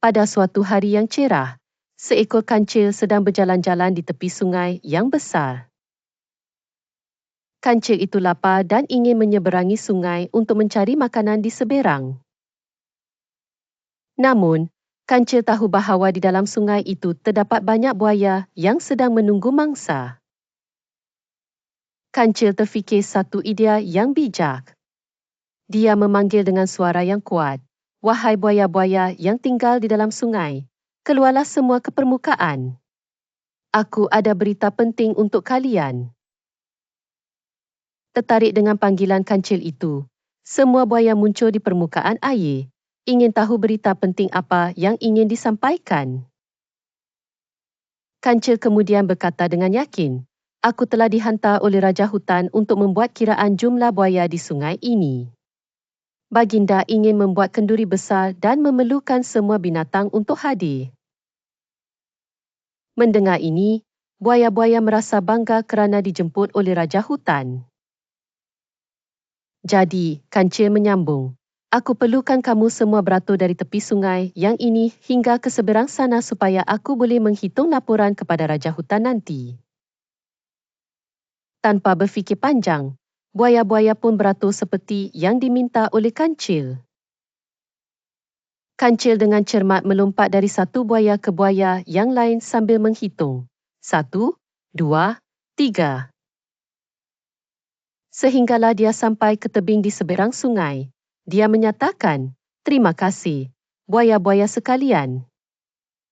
Pada suatu hari yang cerah, seekor kancil sedang berjalan-jalan di tepi sungai yang besar. Kancil itu lapar dan ingin menyeberangi sungai untuk mencari makanan di seberang. Namun, kancil tahu bahawa di dalam sungai itu terdapat banyak buaya yang sedang menunggu mangsa. Kancil terfikir satu idea yang bijak. Dia memanggil dengan suara yang kuat, Wahai buaya-buaya yang tinggal di dalam sungai, keluarlah semua ke permukaan. Aku ada berita penting untuk kalian. Tertarik dengan panggilan kancil itu, semua buaya muncul di permukaan air, ingin tahu berita penting apa yang ingin disampaikan. Kancil kemudian berkata dengan yakin, Aku telah dihantar oleh Raja Hutan untuk membuat kiraan jumlah buaya di sungai ini. Baginda ingin membuat kenduri besar dan memerlukan semua binatang untuk hadir. Mendengar ini, buaya-buaya merasa bangga kerana dijemput oleh Raja Hutan. Jadi, kancil menyambung, Aku perlukan kamu semua beratur dari tepi sungai yang ini hingga ke seberang sana supaya aku boleh menghitung laporan kepada Raja Hutan nanti. Tanpa berfikir panjang, buaya-buaya pun beratur seperti yang diminta oleh kancil. Kancil dengan cermat melompat dari satu buaya ke buaya yang lain sambil menghitung. Satu, dua, tiga. Sehinggalah dia sampai ke tebing di seberang sungai. Dia menyatakan, Terima kasih, buaya-buaya sekalian.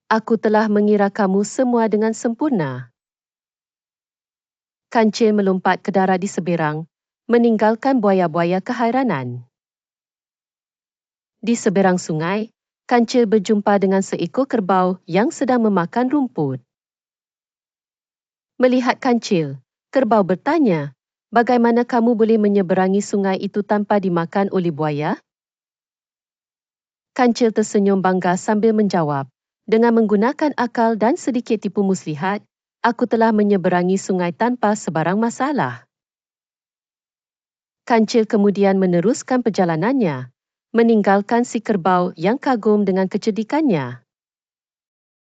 Aku telah mengira kamu semua dengan sempurna. Kancil melompat ke darat di seberang meninggalkan buaya-buaya keheranan. Di seberang sungai, kancil berjumpa dengan seekor kerbau yang sedang memakan rumput. Melihat kancil, kerbau bertanya, bagaimana kamu boleh menyeberangi sungai itu tanpa dimakan oleh buaya? Kancil tersenyum bangga sambil menjawab, dengan menggunakan akal dan sedikit tipu muslihat, aku telah menyeberangi sungai tanpa sebarang masalah. Kancil kemudian meneruskan perjalanannya, meninggalkan si kerbau yang kagum dengan kecerdikannya.